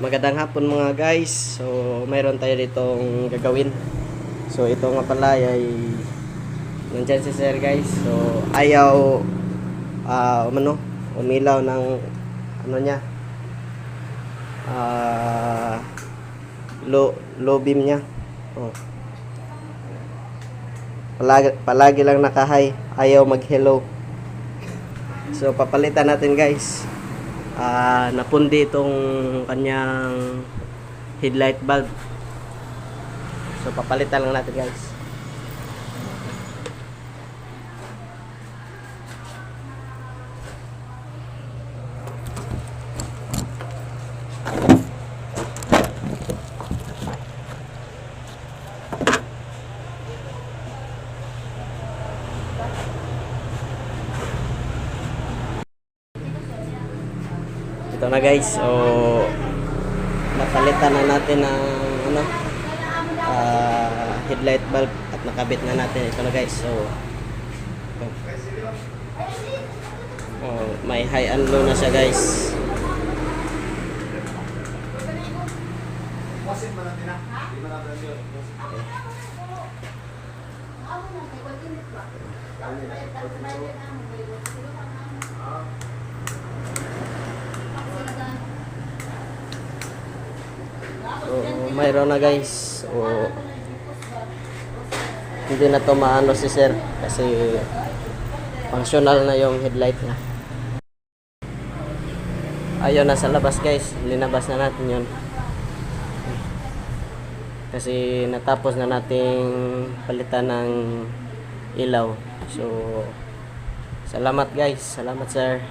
Magandang hapon mga guys. So, mayroon tayo ditong gagawin. So, ito nga pala ay nandyan si sir guys. So, ayaw ah umano, umilaw ng ano niya. Ah low, low beam niya. Oh. Palagi, palagi lang naka-high. Ayaw mag-hello. So, papalitan natin guys. Ah, napundi itong kanyang headlight bulb. So, papalitan lang natin guys. Ito na guys. So, napalitan na natin ng ano, ah, headlight bulb at nakabit na natin. Ito na guys. So, oh. May high and low na siya guys. So, mayroon na guys. So, hindi na to maano si sir kasi functional na yung headlight niya. Ayun, nasa labas guys. Linabas na natin yun. Kasi natapos na nating palitan ng ilaw. So, salamat guys. Salamat sir.